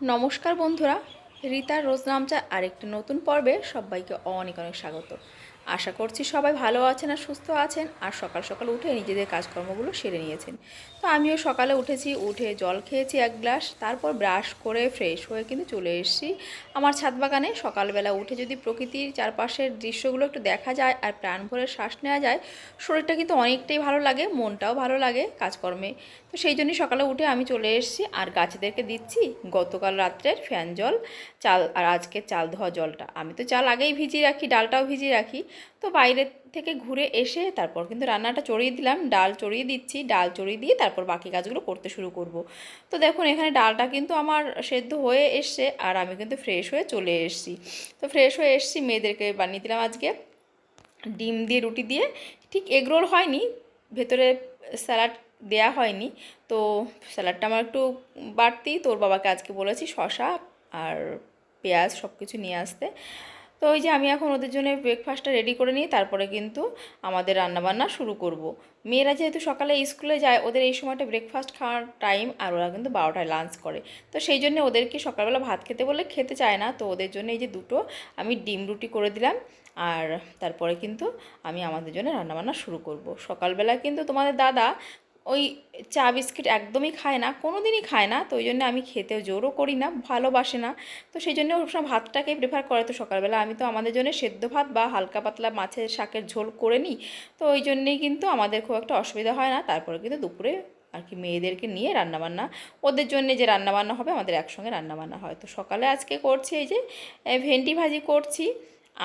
নমস্কার বন্ধুরা রীতার রোজ নামচা আরেকটি নতুন পর্বে সবাইকে অনেক অনেক স্বাগত। আশা করছি সবাই ভালো আছেন আর সুস্থ আছেন আর সকাল সকাল উঠে নিজেদের কাজকর্মগুলো সেরে নিয়েছেন। তো আমিও সকালে উঠেছি, উঠে জল খেয়েছি এক গ্লাস, তারপর ব্রাশ করে ফ্রেশ হয়ে কিন্তু চলে এসেছি আমার ছাদ বাগানে। সকালবেলা উঠে যদি প্রকৃতির চারপাশের দৃশ্যগুলো একটু দেখা যায় আর প্রাণ ভরে শ্বাস নেওয়া যায়, শরীরটা কিন্তু অনেকটাই ভালো লাগে, মনটাও ভালো লাগে কাজকর্মে। তো সেই জন্যই সকালে উঠে আমি চলে এসেছি আর গাছেদেরকে দিচ্ছি গতকাল রাত্রের ফ্যান জল, চাল আর আজকে চাল ধোয়া জলটা। আমি তো চাল আগেই ভিজিয়ে রাখি, ডালটাও ভিজিয়ে রাখি। তো বাইরে থেকে ঘুরে এসে তারপর কিন্তু রান্নাটা চড়িয়ে দিলাম। ডাল চড়িয়ে দিচ্ছি, ডাল চড়িয়ে দিয়ে তারপর বাকি কাজগুলো করতে শুরু করব। তো দেখুন, এখানে ডালটা কিন্তু আমার সেদ্ধ হয়ে এসছে আর আমি কিন্তু ফ্রেশ হয়ে চলে এসেছি। তো ফ্রেশ হয়ে এসেছি, মেয়েদেরকে বানিয়ে দিলাম আজকে। ডিম দিয়ে, রুটি দিয়ে। ঠিক এগরোল হয়নি, ভেতরে স্যালাড দেয়া হয়নি। তো স্যালাডটা আমার একটু বাড়তি। তোর বাবাকে আজকে বলেছি শশা আর পেঁয়াজ সব কিছু নিয়ে আসতে। তো ওই যে আমি এখন ওদের জন্য ব্রেকফাস্টটা রেডি করে নিই, তারপরে কিন্তু আমাদের রান্নাবান্না শুরু করব। মেয়েরা যেহেতু সকালে স্কুলে যায়, ওদের এই সময়টা ব্রেকফাস্ট খাওয়ার টাইম আর ওরা কিন্তু বারোটায় লাঞ্চ করে তো সেই জন্য ওদেরকে সকালবেলা ভাত খেতে বলে খেতে চায় না, তো ওদের জন্য এই যে দুটো আমি ডিম রুটি করে দিলাম আর তারপরে কিন্তু আমি আমাদের জন্য রান্নাবান্না শুরু করব। সকালবেলা কিন্তু তোমাদের দাদা ওই চা বিস্কিট একদমই খায় না কোনো দিনই খায় না, তো ওই জন্য আমি খেতেও জোরও করি না, ভালোবাসে না, তো সেই জন্য সব ভাতটাকেই প্রেফার করে তো সকালবেলা। আমি তো আমাদের জন্য সেদ্ধ ভাত বা হালকা পাতলা মাছের শাকের ঝোল করে নিই, তো ওই জন্যেই কিন্তু আমাদের খুব একটা অসুবিধা হয় না, তারপরে কিন্তু দুপুরে আর কি মেয়েদেরকে নিয়ে রান্নাবান্না, ওদের জন্য যে রান্নাবান্না হবে আমাদের একসঙ্গে রান্নাবান্না হয়। তো সকালে আজকে করছি এই যে ভেন্ডি ভাজি করছি,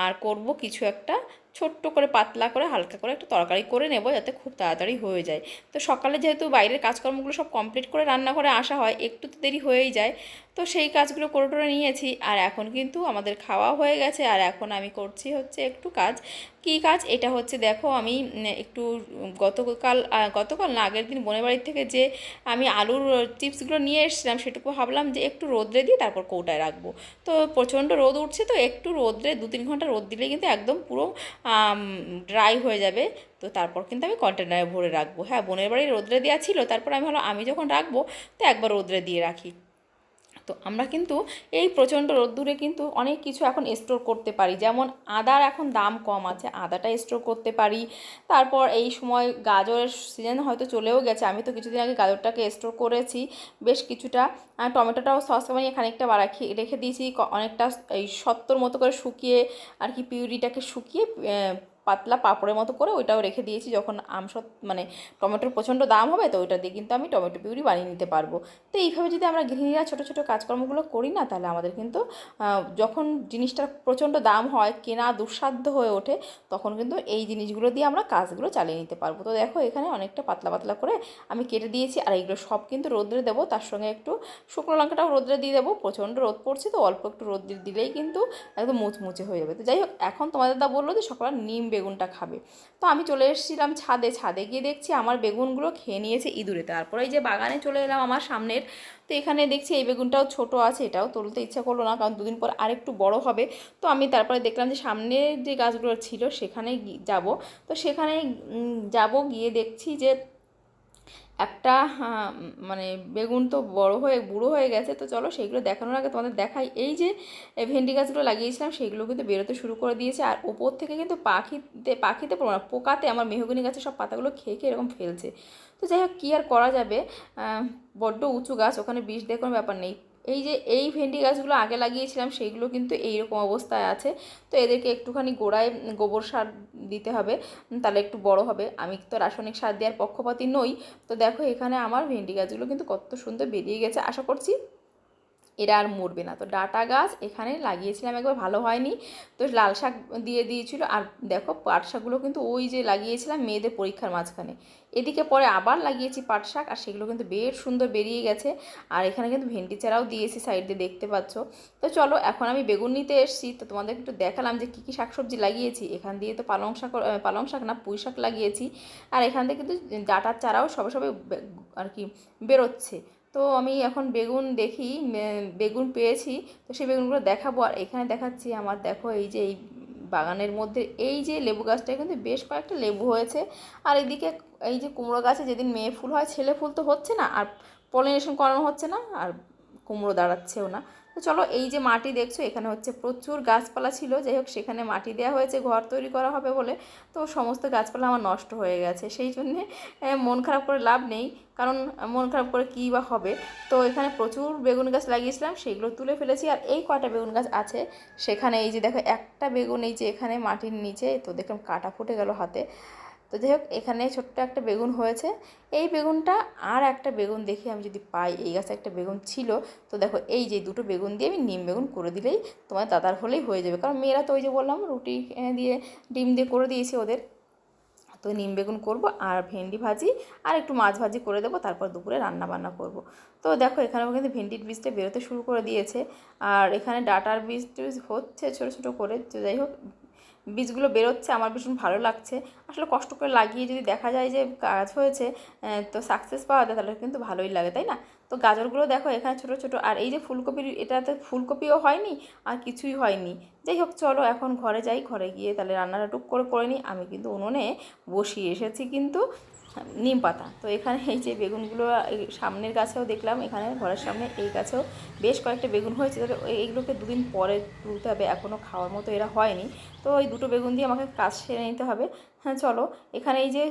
আর করব কিছু একটা ছোট্ট করে, পাতলা করে, হালকা করে একটা তরকারি করে নেব যাতে খুব তাড়াতাড়ি হয়ে যায়। তো সকালে যেহেতু বাইরের কাজকর্মগুলো সব কমপ্লিট করে রান্নাঘরে আসা হয়, একটু তো দেরি হয়েই যায়। তো সেই কাজগুলো করে টোরে নিয়েছি। আর এখন কিন্তু আমাদের খাওয়া হয়ে গেছে। আর এখন আমি করছি হচ্ছে একটু কাজ। কী কাজ? এটা হচ্ছে দেখো, আমি একটু, গতকাল গতকাল না, আগের দিন বোনের বাড়ির থেকে যে আমি আলুর চিপসগুলো নিয়ে এসেছিলাম, সেটুকু ভাবলাম যে একটু রোদ্রে দিয়ে তারপর কৌটায় রাখব। তো প্রচণ্ড রোদ উঠছে, তো একটু রোদ্রে দু তিন ঘণ্টা রোদ দিলে কিন্তু একদম পুরো ড্রাই হয়ে যাবে। তো তারপর কিন্তু আমি কন্টেনারে ভরে রাখব। হ্যাঁ বোনের বাড়ি রোদ্রে দেওয়া ছিল, তারপর আমি ভালো আমি যখন রাখব, তো একবার রোদ্রে দিয়ে রাখি। তো আমরা কিন্তু এই প্রচণ্ড রোদ্দুরে কিন্তু অনেক কিছু এখন স্টোর করতে পারি। যেমন আদার এখন দাম কম আছে, আদাটা স্টোর করতে পারি। তারপর এই সময় গাজরের সিজন হয়তো চলেও গেছে। আমি তো কিছুদিন আগে গাজরটাকে স্টোর করেছি। বেশ কিছুটা টমেটোটাও সস বানিয়ে খানিকটা রাখি রেখে দিয়েছি। অনেকটা এই সত্তর মতো করে শুকিয়ে আর কি পিউরিটাকে শুকিয়ে পাতলা পাঁপড়ের মতো করে ওইটাও রেখে দিয়েছি। যখন আমসত মানে টমেটোর প্রচণ্ড দাম হবে তো ওইটা দিয়ে কিন্তু আমি টমেটো পিউরি বানিয়ে নিতে পারব। তো এইভাবে যদি আমরা গৃহিণীরা ছোটো ছোটো কাজকর্মগুলো করি না, তাহলে আমাদের কিন্তু যখন জিনিসটার প্রচণ্ড দাম হয়, কেনা দুঃসাধ্য হয়ে ওঠে, তখন কিন্তু এই জিনিসগুলো দিয়ে আমরা কাজগুলো চালিয়ে নিতে পারব। তো দেখো, এখানে অনেকটা পাতলা পাতলা করে আমি কেটে দিয়েছি আর এইগুলো সব কিন্তু রোদ্রে দেবো। তার সঙ্গে একটু শুকনো লঙ্কাটাও রোদ্রে দিয়ে দেবো। প্রচণ্ড রোদ পড়ছে তো অল্প একটু রোদ দিলেই কিন্তু একদম মুচমুচে হয়ে যাবে। তো যাই হোক, এখন তোমাদের দা বলল যে সকালে নিম বেগুনটা খাবে। তো আমি চলে এসেছিলাম ছাদে। ছাদে গিয়ে দেখছি আমার বেগুনগুলো খেয়ে নিয়েছে ইঁদুরে। তারপরে এই যে বাগানে চলে এলাম আমার সামনের। তো এখানে দেখছি এই বেগুনটাও ছোট আছে, এটাও তুলতে ইচ্ছা করল না কারণ দুদিন পর আরেকটু বড় হবে। তো আমি তারপরে দেখলাম যে সামনে যে গাছগুলো ছিল সেখানে যাব। তো সেখানে যাব গিয়ে দেখছি যে একটা মানে বেগুন তো বড় হয়ে, বুড়ো হয়ে গেছে, তো চলো সেইগুলো দেখানোর আগে তোমাদের দেখাই। এই যে ভেন্ডি গাছগুলো লাগিয়েছিলাম, সেইগুলো কিন্তু বেরোতে শুরু করে দিয়েছে। আর ওপর থেকে কিন্তু পাখিতে পাখিতে পড়ো না, পোকাতে আমার মেহগুনি গাছের সব পাতাগুলো খেয়ে খেয়ে এরকম ফেলছে। তো যাই হোক, কী আর করা যাবে? বড্ড উঁচু গাছ, ওখানে বিষ দেখানোর ব্যাপার নেই। এই যে এই ভেন্ডি গাছগুলো আগে লাগিয়েছিলাম সেইগুলো কিন্তু এইরকম অবস্থায় আছে। তো এদেরকে একটুখানি গোড়ায় গোবর সার দিতে হবে তাহলে একটু বড় হবে। আমি তো রাসায়নিক সার দেওয়ার পক্ষপাতি নই। তো দেখো এখানে আমার ভেন্ডি গাছগুলো কিন্তু কত সুন্দর বেরিয়ে গেছে। আশা করছি এরা আর মরবে না। তো ডাটা গাছ এখানে লাগিয়েছিলাম একবার, ভালো হয়নি। তো লাল শাক দিয়ে দিয়েছিল। আর দেখো পাট শাকগুলো কিন্তু ওই যে লাগিয়েছিলাম মেয়েদের পরীক্ষার মাঝখানে। এদিকে পরে আবার লাগিয়েছি পাট শাক আর সেগুলো কিন্তু বেশ সুন্দর বেরিয়ে গেছে। আর এখানে কিন্তু ভেন্ডি চারাও দিয়েছি সাইড দিয়ে দেখতে পাচ্ছ। তো চলো এখন আমি বেগুন নিতে এসেছি। তো তোমাদের একটু দেখালাম যে কী কী শাকসবজি লাগিয়েছি। এখান দিয়ে তো পালং শাক পালং শাক না, পুঁই শাক লাগিয়েছি। আর এখান থেকে কিন্তু ডাটার চারাও সবে সবে আর কি বেরোচ্ছে। তো আমি এখন বেগুন দেখি বেগুন পেয়েছি, তো সেই বেগুনগুলো দেখাবো। আর এখানে দেখাচ্ছি আমার, দেখো এই যে এই বাগানের মধ্যে, এই যে লেবু গাছটা কিন্তু বেশ কয়েকটা লেবু হয়েছে। আর এদিকে এই যে কুমড়ো গাছে যেদিন মেয়ে ফুল হয়, ছেলে ফুল তো হচ্ছে না, আর পলিনেশন করানো হচ্ছে না, আর কুমড়ো দাঁড়াচ্ছেও না। তো চলো এই যে মাটি দেখছ, এখানে হচ্ছে প্রচুর গাছপালা ছিল। যাই হোক, সেখানে মাটি দেওয়া হয়েছে, ঘর তৈরি করা হবে বলে। তো সমস্ত গাছপালা আমার নষ্ট হয়ে গেছে, সেই জন্যে মন খারাপ করে লাভ নেই। কারণ, মন খারাপ করে কী বা হবে? তো এখানে প্রচুর বেগুন গাছ লাগিয়েছিলাম, সেগুলো তুলে ফেলেছি। আর এই কয়টা বেগুন গাছ আছে, সেখানে এই যে দেখো, একটা বেগুন এই যে এখানে মাটির নিচে, তো দেখলাম কাটা ফুটে গেল হাতে। তো যাই হোক, এখানে ছোট্ট একটা বেগুন হয়েছে। এই বেগুনটা আর একটা বেগুন দেখে আমি যদি পাই, এই গাছে একটা বেগুন ছিল, তো দেখো এই যে দুটো বেগুন দিয়ে আমি নিম বেগুন করে দিলেই তোমার দাদার হলেই হয়ে যাবে। কারণ মেয়েরা তো ওই যে বললাম, রুটি দিয়ে ডিম দিয়ে করে দিয়েছি ওদের। তো নিম বেগুন করব আর ভেন্ডি ভাজি আর একটু মাছ ভাজি করে দেবো, তারপর দুপুরে রান্না বান্না করব। তো দেখো এখানেও কিন্তু ভেন্ডির বীজটা বেরোতে শুরু করে দিয়েছে। আর এখানে ডাটার বীজ হচ্ছে ছোটো ছোটো করে। তো যাই হোক বীজগুলো বেরোচ্ছে, আমার ভীষণ ভালো লাগছে। আসলে কষ্ট করে লাগিয়ে যদি দেখা যায় যে কাজ হয়েছে তো সাকসেস পাওয়া যায়, তাহলে কিন্তু ভালোই লাগে, তাই না? তো গাজরগুলো দেখো এখানে ছোট ছোট, আর এই যে ফুলকপির এটাতে ফুলকপিও হয়নি, আর কিছুই হয়নি। যাই হোক, চলো এখন ঘরে যাই, ঘরে গিয়ে তাহলে রান্নাটা টুক করে করে নিই। আমি কিন্তু উনুনে বসিয়ে এসেছি কিন্তু নিম পাতা। তো এখানে এই যে বেগুনগুলো, এই সামনের গাছেও দেখলাম, এখানে ঘরের সামনে এই গাছেও বেশ কয়েকটা বেগুন হয়েছে। তবে এইগুলোকে দুদিন পরে তুলতে হবে এখনও খাওয়ার মতো এরা হয়নি। তো ওই দুটো বেগুন দিয়ে আমাকে কাজ সেরে নিতে হবে। হ্যাঁ চলো, এখানে এই যে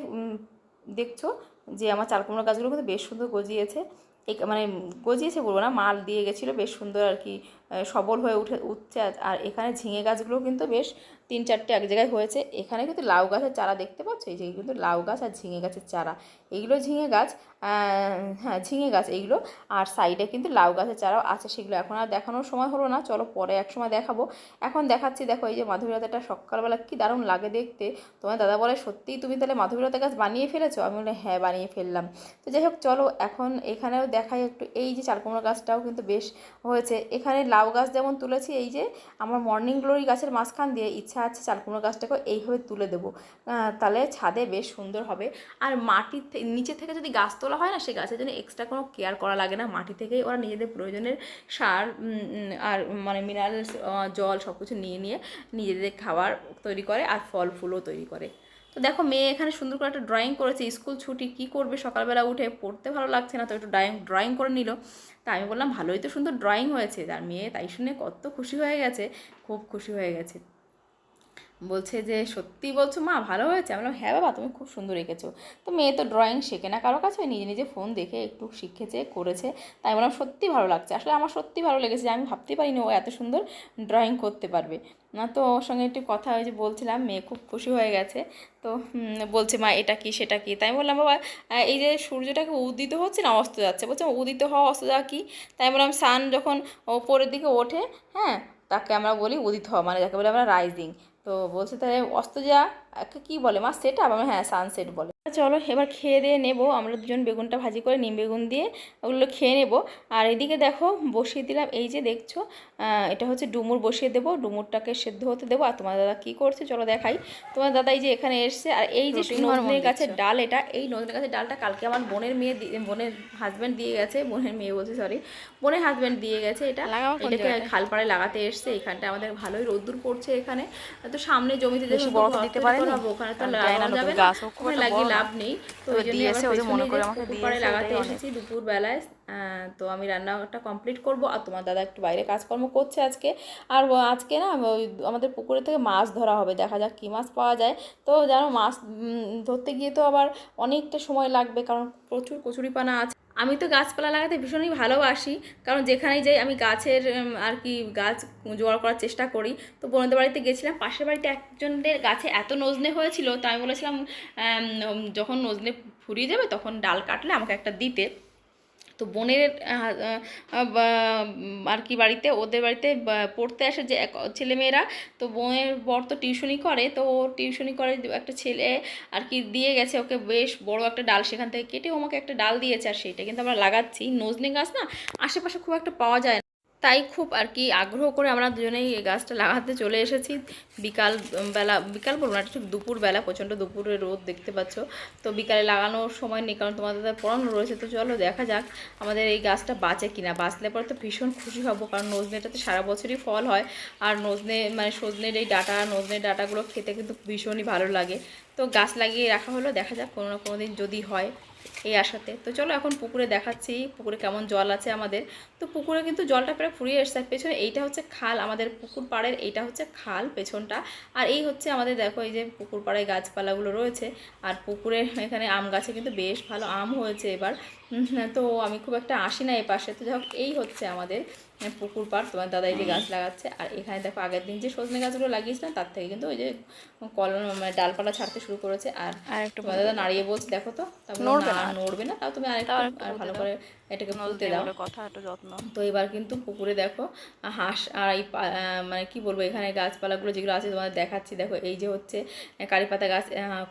দেখছ যে আমার চাল কুমড়ো গাছগুলো কিন্তু বেশ সুন্দর গজিয়েছে। এই মানে গজিয়েছে বলব না, মাল দিয়ে গেছিল, বেশ সুন্দর আর কি সবল হয়ে উঠে, উঠছে। আর এখানে ঝিঙে গাছগুলো কিন্তু বেশ তিন চারটে এক জায়গায় হয়েছে। এখানে কিন্তু লাউ গাছের চারা দেখতে পাচ্ছ? এই যে কিন্তু লাউ গাছ আর ঝিঙে গাছের চারা। এইগুলো ঝিঙে গাছ হ্যাঁ ঝিঙে গাছ এইগুলো। আর সাইডে কিন্তু লাউ গাছের চারাও আছে সেগুলো। এখন আর দেখানোর সময় হলো না। চলো পরে এক সময় দেখাবো। এখন দেখাচ্ছি, দেখো এই যে মাধবীলতাটা সকালবেলা কি দারুণ লাগে দেখতে। তোমার দাদা বলে, সত্যিই তুমি তাহলে মাধবীলতা গাছ বানিয়ে ফেলেছো? আমি বলে হ্যাঁ বানিয়ে ফেললাম। তো যাই হোক, চলো এখন এখানেও দেখাই একটু। এই যে চালকুমড়ো গাছটাও কিন্তু বেশ হয়েছে। এখানে লাউ গাছ যেমন তুলেছি, এই যে আমার মর্নিং গ্লোরি গাছের মাঝখান দিয়ে ইচ্ছা আছে, চালকুমড়ো গাছটাকেও এইভাবে তুলে দেবো। তাহলে ছাদে বেশ সুন্দর হবে। আর মাটির নিচে থেকে যদি গাছ তোলা হয় না সেই গাছের জন্য এক্সট্রা কোনো কেয়ার করা লাগে না। মাটি থেকেই ওরা নিজেদের প্রয়োজনের সার আর মানে মিনারেলস জল সব কিছু নিয়ে নিয়ে নিজেদের খাবার তৈরি করে আর ফল ফুলও তৈরি করে। তো দেখো, মেয়ে এখানে সুন্দর করে একটা ড্রয়িং করেছে। স্কুল ছুটি, কী করবে? সকালবেলা উঠে পড়তে ভালো লাগছে না, তো একটু ড্রয়িং ড্রয়িং করে নিল। তা আমি বললাম, ভালোই তো সুন্দর ড্রয়িং হয়েছে। আর মেয়ে তাই শুনে কত খুশি হয়ে গেছে, খুব খুশি হয়ে গেছে। বলছে যে, সত্যি বলছো মা, ভালো হয়েছে? আমি বললাম হ্যাঁ বাবা, তুমি খুব সুন্দর এঁকেছো। তো মেয়ে তো ড্রয়িং শেখে না, কারও কাছে নিজে নিজে ফোন দেখে একটু শিখেছে, করেছে। তাই বললাম, সত্যি ভালো লাগছে। আসলে আমার সত্যি ভালো লেগেছে যে আমি ভাবতেই পারিনি ও এত সুন্দর ড্রয়িং করতে পারবে। না তো ওর সঙ্গে একটু কথা হয়ে যে বলছিলাম, মেয়ে খুব খুশি হয়ে গেছে। তো বলছে, মা, এটা কি, সেটা কি? তাই বললাম, বাবা এই যে সূর্যটাকে উদিত হচ্ছে না, অস্ত যাচ্ছে? বলছে, উদিত হওয়া, অস্ত যাওয়া কী? তাই বললাম, সান যখন ওপরের দিকে ওঠে হ্যাঁ তাকে আমরা বলি উদিত হওয়া মানে যাকে বলি আমরা রাইজিং তো বলছে তাহলে অস্ত যা। কী বলে? মা সেট আপ আমরা হ্যাঁ সানসেট বলে। চলো এবার খেয়ে দিয়ে নেব। আমরা দুজন বেগুনটা ভাজি করে নিম বেগুন দিয়ে ওগুলো খেয়ে নেব। আর এদিকে দেখো বসিয়ে দিলাম। এই যে দেখছ এটা হচ্ছে ডুমুর বসিয়ে দেবো। ডুমুরটাকে সেদ্ধ হতে দেবো। আর তোমার দাদা কী করছে? চলো দেখাই। তোমার দাদা এই যে এখানে এসছে। আর এই যে নজনের গাছের ডাল এটা এই নজনের গাছের ডালটা কালকে আমার বোনের মেয়ে বোনের হাজব্যান্ড দিয়ে গেছে। বোনের মেয়ে বলছে সরি বোনের হাজব্যান্ড দিয়ে গেছে এটা। এটাকে খালপাড়ে লাগাতে এসছে। এখানটা আমাদের ভালোই রোদ্দুর পড়ছে এখানে। তো সামনে জমিতে যেহেতু বড় দিতে তৈরি পারেনি। ওখানে তো লাগানো যাবে না। ওখানে লাগিয়ে লাভ নেই। তো ওই জন্য দিয়েছে, মনে করে আমাকে পুকুর লাগাতে এসেছি দুপুরবেলায়। আহ, তো আমি রান্নাটা কমপ্লিট করব। আর তোমার দাদা একটু বাইরে কাজকর্ম করছে আজকে। আর আজকে না ওই আমাদের পুকুরে থেকে মাছ ধরা হবে। দেখা যাক কী মাছ পাওয়া যায়। তো জানো মাছ ধরতে গিয়ে তো আবার অনেকটা সময় লাগবে কারণ প্রচুর কচুরিপানা আছে। আমি তো গাছপালা লাগাতে ভীষণই ভালোবাসি, কারণ যেখানেই যাই আমি গাছের আর কি গাছ জোগাড় করার চেষ্টা করি। তো বোনদের বাড়িতে গেছিলাম, পাশের বাড়িতে একজনের গাছে এত নজনে হয়েছিল, তো আমি বলেছিলাম যখন নজনে ফুরিয়ে যাবে তখন ডাল কাটলে আমাকে একটা দিতে। তো বোনের আর কি বাড়িতে, ওদের বাড়িতে পড়তে আসে যে ছেলেমেয়েরা, তো বোনের বর তো টিউশনি করে, তো ও টিউশনি করে, একটা ছেলে আর কি দিয়ে গেছে ওকে বেশ বড় একটা ডাল সেখান থেকে কেটে আমাকে একটা ডাল দিয়েছে আর সেইটা কিন্তু আমরা লাগাচ্ছি। নজনে গাছ না, আশেপাশে খুব একটা পাওয়া যায় তাই খুব আর কি আগ্রহ করে আমরা দুজনেই এই গাছটা লাগাতে চলে এসেছি। বিকাল বেলা, বিকাল বলব না, ঠিক দুপুর বেলা, প্রচণ্ড দুপুরে রোদ দেখতে পাচ্ছ। তো বিকালে লাগানোর সময় নেই, কারণ তোমাদের পড়ানো রয়েছে, তো চলো দেখা যাক আমাদের এই গাছটা বাঁচে কিনা। বাঁচলে পরে তো ভীষণ খুশি হব, কারণ নজনেটাতে সারা বছরই ফল হয়। আর নজনে মানে সজনের এই ডাটা, নজনের ডাটাগুলো খেতে কিন্তু ভীষণই ভালো লাগে। তো গাছ লাগিয়ে রাখা হলো, দেখা যাক কোনো না কোনো দিন যদি হয়। এই আশাতে। তো চলো এখন পুকুরে দেখাচ্ছি, পুকুরে কেমন জল আছে আমাদের। তো পুকুরে কিন্তু জলটা প্রায় ফুরিয়ে এসছে। আর পেছনে এইটা হচ্ছে খাল, আমাদের পুকুর পাড়ের এইটা হচ্ছে খাল পেছনটা। আর এই হচ্ছে আমাদের, দেখো এই যে পুকুর পাড়ায় গাছপালাগুলো রয়েছে। আর পুকুরে এখানে আম গাছে কিন্তু বেশ ভালো আম হয়েছে এবার। তো আমি খুব একটা আসি না এই পাশে। তো যাই এই হচ্ছে আমাদের পুকুর পাড় তোমার দাদা এই যে গাছ লাগাচ্ছে। আর এখানে দেখো আগের দিন যে সজনে গাছগুলো লাগিয়েছিলাম তার থেকে কিন্তু ওই যে কলম মানে ডালপালা ছাড়তে শুরু করেছে। আর আর একটু তোমার দাদা নাড়িয়ে বলছে দেখো তো নড়বে না? তাও তুমি আরেকটু আর ভালো করে এটাকে পুঁতে দাও। কথা একটু যত্ন। তো এবার কিন্তু পুকুরে দেখো হাঁস আর এই মানে কি বলব এখানে গাছপালাগুলো যেগুলো আছে তোমাদের দেখাচ্ছি। দেখো এই যে হচ্ছে কারি পাতা গাছ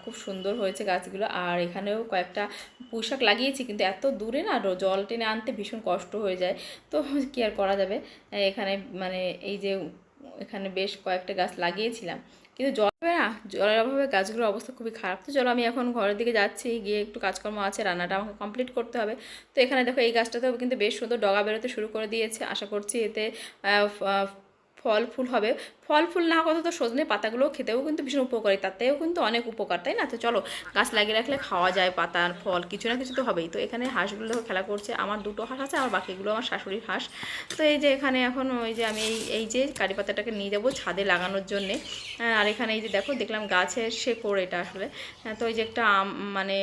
খুব সুন্দর হয়েছে গাছগুলো। আর এখানেও কয়েকটা পুঁইশাক লাগিয়েছি, কিন্তু এত দূরে না জল টেনে আনতে ভীষণ কষ্ট হয়ে যায়। তো কি আর করা যাবে? এখানে মানে এই যে এখানে বেশ কয়েকটা গাছ লাগিয়েছিলাম। কিন্তু জল না। জলের অভাবে গাছগুলোর অবস্থা খুবই খারাপ। তো চলো আমি এখন ঘরের দিকে যাচ্ছি, গিয়ে একটু কাজকর্ম আছে, রান্নাটা আমাকে কমপ্লিট করতে হবে। তো এখানে দেখো এই গাছটাতেও কিন্তু বেশ সুন্দর ডগা বেরোতে শুরু করে দিয়েছে। আশা করছি এতে ফল ফুল হবে। ফল ফুল না কথা তো সজনে পাতাগুলো খেতেও কিন্তু ভীষণ উপকারী তাতেও কিন্তু অনেক উপকার তাই না? তো চলো গাছ লাগিয়ে রাখলে খাওয়া যায় পাতার ফল কিছু না কিছু তো হবেই। তো এখানে হাঁসগুলো খেলা করছে আমার দুটো হাঁস আছে আর বাকিগুলো আমার শাশুড়ির হাঁস। তো এই যে এখানে এখন ওই যে আমি এই এই যে কারি পাতাটাকে নিয়ে যাব ছাদে লাগানোর জন্যে। হ্যাঁ, আর এখানে এই যে দেখো দেখলাম গাছের শেকড় এটা আসলে। হ্যাঁ, তো এই যে একটা আম মানে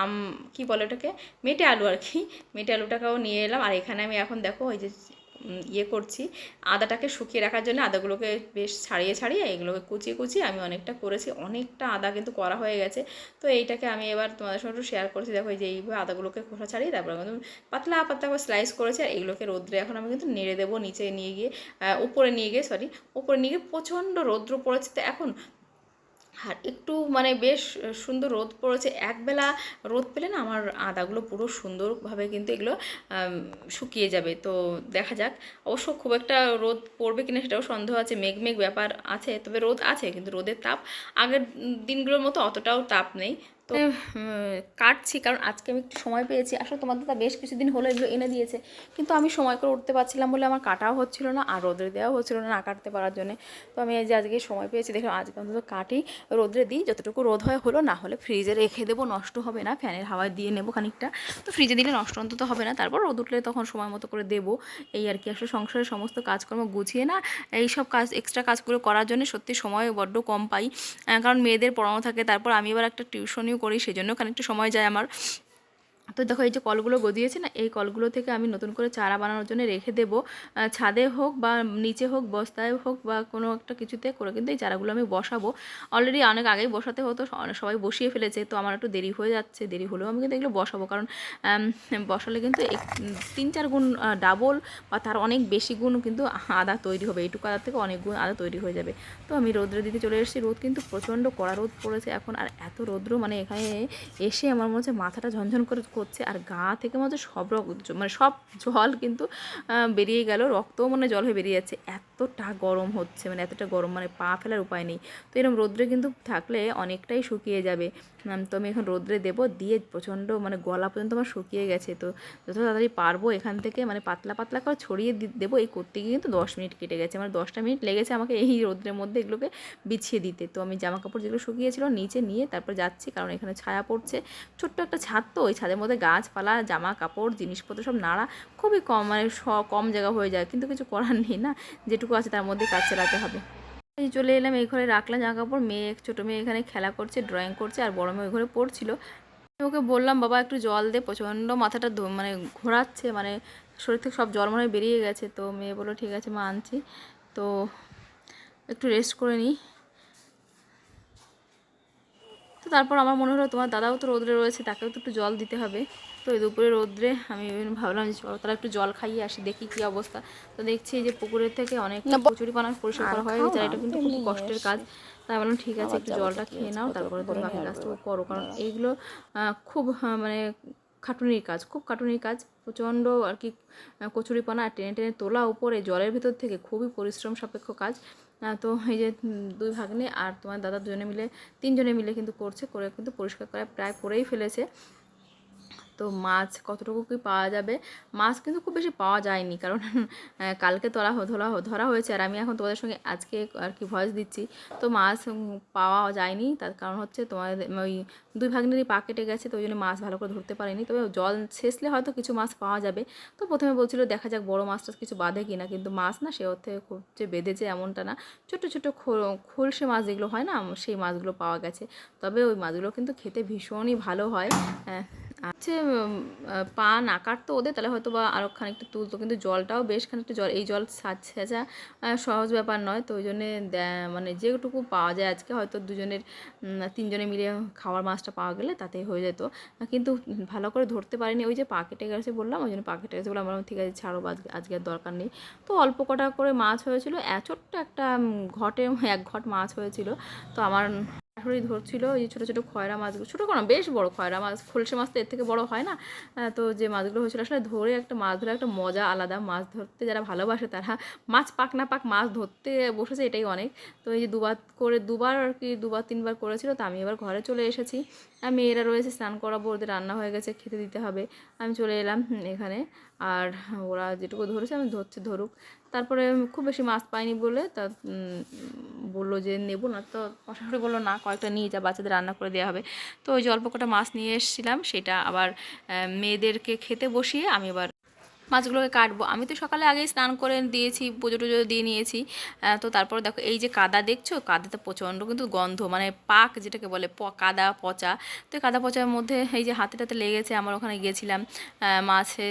আম কি বলে ওটাকে? মেটে আলু আর কি। মেটে আলুটাকেও নিয়ে এলাম। আর এখানে আমি এখন দেখো ওই যে ইয়ে করছি। আদাটাকে শুকিয়ে রাখার জন্য আদাগুলোকে বেশ ছাড়িয়ে ছাড়িয়ে এগুলোকে কুচিয়ে কুচিয়ে আমি অনেকটা করেছি। অনেকটা আদা কিন্তু করা হয়ে গেছে। তো এইটাকে আমি এবার তোমাদের সঙ্গে শেয়ার করছি। দেখো যে এইভাবে আদাগুলোকে খোসা ছাড়িয়ে তারপরে কিন্তু পাতলা পাতলা করে স্লাইস করেছি আর এগুলোকে রোদ্রে এখন আমি কিন্তু নেড়ে দেবো নিচে নিয়ে গিয়ে উপরে নিয়ে গিয়ে সরি উপরে নিয়ে গিয়ে প্রচণ্ড রৌদ্র পড়েছে। তো এখন আর একটু মানে বেশ সুন্দর রোদ পড়েছে। একবেলা রোদ পেলে না আমার আদাগুলো পুরো সুন্দরভাবে কিন্তু এগুলো শুকিয়ে যাবে। তো দেখা যাক। অবশ্য খুব একটা রোদ পড়বে কিনা সেটাও সন্দেহ আছে। মেঘমেঘ মেঘ ব্যাপার আছে, তবে রোদ আছে, কিন্তু রোদের তাপ আগের দিনগুলোর মতো অতটাও তাপ নেই। তো কাটছি কারণ আজকে আমি একটু সময় পেয়েছি। আসলে তোমার দাদা বেশ কিছুদিন হলো এগুলো এনে দিয়েছে কিন্তু আমি সময় করে উঠতে পারছিলাম বলে আমার কাটাও হচ্ছিল না আর রোদে দেওয়াও হচ্ছিল না না কাটতে পারার জন্য। তো আমি এই যে আজকে সময় পেয়েছি দেখলাম আজকে অন্তত কাটি রোদ্রে দিই যতটুকু রোদ হয় হলো না হলে ফ্রিজে রেখে দেবো নষ্ট হবে না ফ্যানের হাওয়ায় দিয়ে নেব খানিকটা। তো ফ্রিজে দিলে নষ্ট অন্তত হবে না তারপর রোদ উঠলে তখন সময় মতো করে দেবো। এই আর কি আসলে সংসারের সমস্ত কাজকর্ম গুছিয়ে না এই সব কাজ এক্সট্রা কাজগুলো করার জন্য সত্যি সময় বড্ড কম পাই। কারণ মেয়েদের পড়ানো থাকে তারপর আমি এবার একটা টিউশনিও করি সেজন্য খানিকটা সময় যায় আমার। তো দেখো এই যে কলগুলো গদিয়েছে না, এই কলগুলো থেকে আমি নতুন করে চারা বানানোর জন্য রেখে দেবো। ছাদে হোক বা নিচে হোক, বস্তায় হোক বা কোনো একটা কিছুতে করে কিন্তু এই চারাগুলো আমি বসাবো। অলরেডি অনেক আগেই বসাতে হতো সবাই বসিয়ে ফেলেছে, তো আমার একটু দেরি হয়ে যাচ্ছে, দেরি হলেও আমি কিন্তু এগুলো বসাবো। কারণ বসালে কিন্তু এক- তিন চার গুণ ডাবল বা তার অনেক বেশি গুণ কিন্তু আদা তৈরি হবে। এইটুকু আদা থেকে অনেক গুণ আদা তৈরি হয়ে যাবে। তো আমি রোদ্রে দিতে চলে এসেছি, রোদ কিন্তু প্রচণ্ড কড়া রোদ পড়েছে এখন, আর এত রৌদ্র মানে এখানে এসে আমার মনে হচ্ছে মাথাটা ঝনঝন করে করছে আর গা থেকে মনে সব রকম মানে সব জল কিন্তু বেরিয়ে গেল। রক্তও মনে জল হয়ে বেরিয়ে যাচ্ছে। এতটা গরম হচ্ছে মানে এতটা গরম মানে পা ফেলার উপায় নেই। তো এরকম রোদ্রে কিন্তু থাকলে অনেকটাই শুকিয়ে যাবে। তো আমি এখন রোদ্রে দেবো, দিয়ে প্রচণ্ড মানে গলা পর্যন্ত আমার শুকিয়ে গেছে। তো যত তাড়াতাড়ি পারব এখান থেকে মানে পাতলা পাতলা করে ছড়িয়ে দেবো, এই করতে গিয়ে কিন্তু দশ মিনিট কেটে গেছে। আমার দশটা মিনিট লেগেছে আমাকে এই রোদ্রের মধ্যে এগুলোকে বিছিয়ে দিতে। তো আমি জামা কাপড় যেগুলো শুকিয়েছিল, নিচে নিয়ে তারপর যাচ্ছি, কারণ এখানে ছায়া পড়ছে। ছোট্ট একটা ছাদ তো, ওই ছাদের মধ্যে গাছপালা জামা কাপড়, জিনিসপত্র সব নাড়া, খুবই কম মানে কম জায়গা হয়ে যায়। কিন্তু কিছু করার নেই না, যেটুকু আছে তার মধ্যে কাজ চালাতে হবে। চলে এলাম, এই ঘরে রাখলাম জামা কাপড়। মেয়ে ছোটো মেয়ে এখানে খেলা করছে ড্রয়িং করছে, আর বড় মেয়ে ওই ঘরে পড়ছিল। ওকে বললাম, বাবা, একটু জল দে। প্রচণ্ড মাথাটা মানে ঘোরাচ্ছে মানে শরীর থেকে সব জল মনে বেরিয়ে গেছে। তো মেয়ে বলল, ঠিক আছে, মা, আনছি। তো একটু রেস্ট করে নিই। তারপর আমার মনে হলো তোমার দাদাও তো রোদ্রে রয়েছে তাকেও তো একটু জল দিতে হবে। তো এই দুপুরে রোদ্রে আমি ভাবলাম যে চলো তারা একটু জল খাইয়ে আসি দেখি কী অবস্থা। তো দেখছি যে পুকুরের থেকে অনেক কচুরি পানা পরিষ্কার করা হয়ে গেছে এটা কিন্তু খুব কষ্টের কাজ। তাই বললাম ঠিক আছে একটু জলটা খেয়ে নাও তারপরে তুমি বাকি কাজটুকু করো। কারণ এইগুলো খুব মানে খাটুনির কাজ খুব খাটুনির কাজ প্রচণ্ড আর কি কচুরিপানা টেনে টেনে তোলা উপরে জলের ভিতর থেকে খুবই পরিশ্রম সাপেক্ষ কাজ। তো এই যে দুই ভাগ্নে আর তোমার দাদা দুজনে মিলে, তিনজনে মিলে কিন্তু করছে, করে কিন্তু পরিষ্কার করে প্রায় করেই ফেলেছে। তো মাছ কতটুকু কি পাওয়া যাবে? মাছ কিন্তু খুব বেশি পাওয়া যায়নি, কারণ কালকে তোলা ধরা ধরা হয়েছে আর আমি এখন তোমাদের সঙ্গে আজকে আর কি ভয়েস দিচ্ছি। তো মাছ পাওয়া যায়নি, তার কারণ হচ্ছে তোমাদের, ওই দুই ভাগ্নেরই পা কেটে গেছে, তো ওই জন্য মাছ ভালো করে ধরতে পারিনি। তবে জল শেষলে হয়তো কিছু মাছ পাওয়া যাবে। তো প্রথমে বলছিল দেখা যাক বড় মাছটা কিছু বাঁধে কিনা, কিন্তু মাছ না সে অর্থে খুব যে বেঁধেছে এমনটা না। ছোটো ছোটো খোলসে মাছ যেগুলো হয় না, সেই মাছগুলো পাওয়া গেছে। তবে ওই মাছগুলো কিন্তু খেতে ভীষণই ভালো হয় আছে পা না কাটতো ওদের তাহলে হয়তো বা আরও খানিকটা তুলতো কিন্তু জলটাও বেশ খানিকটা জল এই জল আহ, সহজ ব্যাপার নয় তো ওই জন্যে মানে যেটুকু পাওয়া যায় আজকে হয়তো দুজনের তিনজনে মিলে খাওয়ার মাছটা পাওয়া গেলে তাতেই হয়ে যেত কিন্তু ভালো করে ধরতে পারিনি ওই যে পা কেটে গেছে বললাম ওই জন্য পা কেটে গেছে বলে আমার ঠিক আছে ছাড়ো আজকে আর দরকার নেই। তো অল্প কটা করে মাছ হয়েছিল ছোট্ট একটা ঘটে এক ঘট মাছ হয়েছিল তো আমার শাশুড়ি ধরছিল ওই যে ছোটো ছোটো খয়রা মাছগুলো। ছোটো কোনো বেশ বড় খয়রা মাছ। খোলসে মাছ তো এর থেকে বড় হয় না। তো যে মাছগুলো হয়েছিল আসলে ধরে একটা মাছ ধরে একটা মজা আলাদা। মাছ ধরতে যারা ভালোবাসে তারা মাছ পাক না পাক মাছ ধরতে বসেছে এটাই অনেক। তো এই যে দুবার করে দুবার আর কি দুবার তিনবার করেছিল, তো আমি এবার ঘরে চলে এসেছি। মেয়েরা রয়েছে, স্নান করাবো, ওদের রান্না হয়ে গেছে, খেতে দিতে হবে। আমি চলে এলাম এখানে। আর ওরা যেটুকু ধরেছে আমি ধরছি, ধরুক। তারপরে খুব বেশি মাছ পাইনি বলে তা বলল যে নেব না তো আমার শাশুড়ি বলল, না, কয়েকটা নিয়ে যা, বাচ্চাদের রান্না করে দেওয়া হবে। তো ওই যে অল্প কটা মাছ নিয়ে এসেছিলাম, সেটা আবার মেয়েদেরকে খেতে বসিয়ে আমি এবার মাছগুলোকে কাটবো। আমি তো সকালে আগেই স্নান করে দিয়েছি, পুজো টুজো দিয়ে নিয়েছি। তো তারপরে দেখো, এই যে কাদা দেখছ? কাদাতে প্রচণ্ড কিন্তু গন্ধ মানে পাক যেটাকে বলে, প- কাদা, পচা। তো কাদা পচার মধ্যে এই যে হাতে টাতে লেগেছে, আমার ওখানে গিয়েছিলাম। মাছে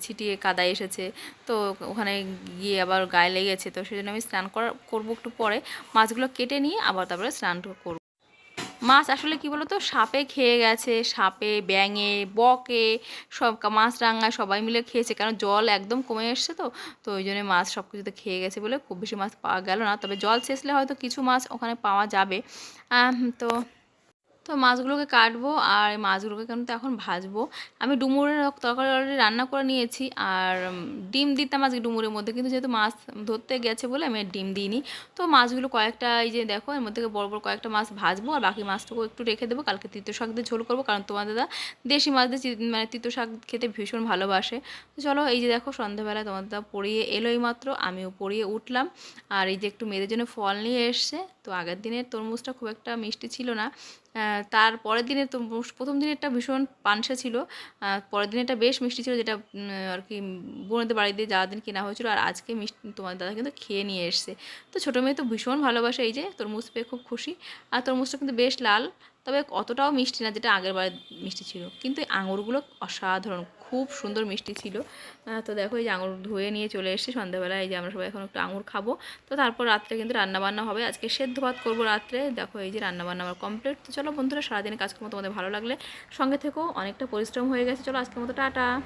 ছিটিয়ে কাদা এসেছে। তো ওখানে গিয়ে আবার গায়ে লেগেছে। তো সেই জন্য আমি স্নান করা করব একটু পরে। মাছগুলো কেটে নিয়ে আবার তারপরে স্নান করব। মাছ আসলে কি বলতো, সাপে খেয়ে গেছে, সাপে, ব্যাঙে, বকে, সব মাছ মাছরাঙা সবাই মিলে খেয়েছে। কারণ জল একদম কমে এসছে তো তো ওই জন্য মাছ সব কিছুতে খেয়ে গেছে বলে খুব বেশি মাছ পাওয়া গেল না। তবে জল শেষলে হয়তো কিছু মাছ ওখানে পাওয়া যাবে। তো তো মাছগুলোকে কাটবো আর মাছগুলোকে কিন্তু এখন ভাজবো। আমি ডুমুরের তরকারি অলরেডি রান্না করে নিয়েছি আর ডিম দিতাম আজকে ডুমুরের মধ্যে কিন্তু যেহেতু মাছ ধরতে গেছে বলে আমি ডিম দিইনি। তো মাছগুলো কয়েকটা এই যে দেখো, এর মধ্যে বড় বড় কয়েকটা মাছ ভাজবো আর বাকি মাছটুকু একটু রেখে দেবো। কালকে তিতো শাক দিয়ে ঝোল করব কারণ তোমার দাদা দেশি মাছ দিয়ে মানে তিতো শাক খেতে ভীষণ ভালোবাসে। তো চলো এই যে দেখো সন্ধ্যাবেলায় তোমার দাদা পড়িয়ে এলোই মাত্র, আমিও পড়িয়ে উঠলাম। আর এই যে একটু মেয়েদের জন্য ফল নিয়ে এসছে, তো আগের দিনের তরমুজটা খুব একটা মিষ্টি ছিল না। তার পরের দিনে তো প্রথম দিনে একটা ভীষণ পানসা ছিল। পরের দিনে একটা বেশ মিষ্টি ছিল যেটা আর কি বোনদের বাড়ি দিয়ে যাওয়ার দিন কেনা হয়েছিল। আর আজকে মিষ্টি তোমার দাদা কিন্তু খেয়ে নিয়ে এসছে। তো ছোটো মেয়ে তো ভীষণ ভালোবাসে, এই যে তরমুজ পেয়ে খুব খুশি। আর তোর তরমুজটা কিন্তু বেশ লাল। তবে অতটাও মিষ্টি না যেটা আগের বার মিষ্টি ছিল। কিন্তু আঙুরগুলো অসাধারণ, খুব সুন্দর মিষ্টি ছিল। তো দেখো এই যে আঙুর ধুয়ে নিয়ে চলে এসেছি সন্ধ্যাবেলা এই যে আমরা সবাই এখন একটু আঙুর খাব। তো তারপর রাত্রে কিন্তু রান্নাবান্না হবে। আজকে সেদ্ধ ভাত করব রাত্রে। দেখো এই যে রান্নাবান্না আমার কমপ্লিট তো চলো বন্ধুরা সারাদিনে কাজকর্ম তোমাদের ভালো লাগলে সঙ্গে থেকেও অনেকটা পরিশ্রম হয়ে গেছে। চলো আজকের মতো, টাটা।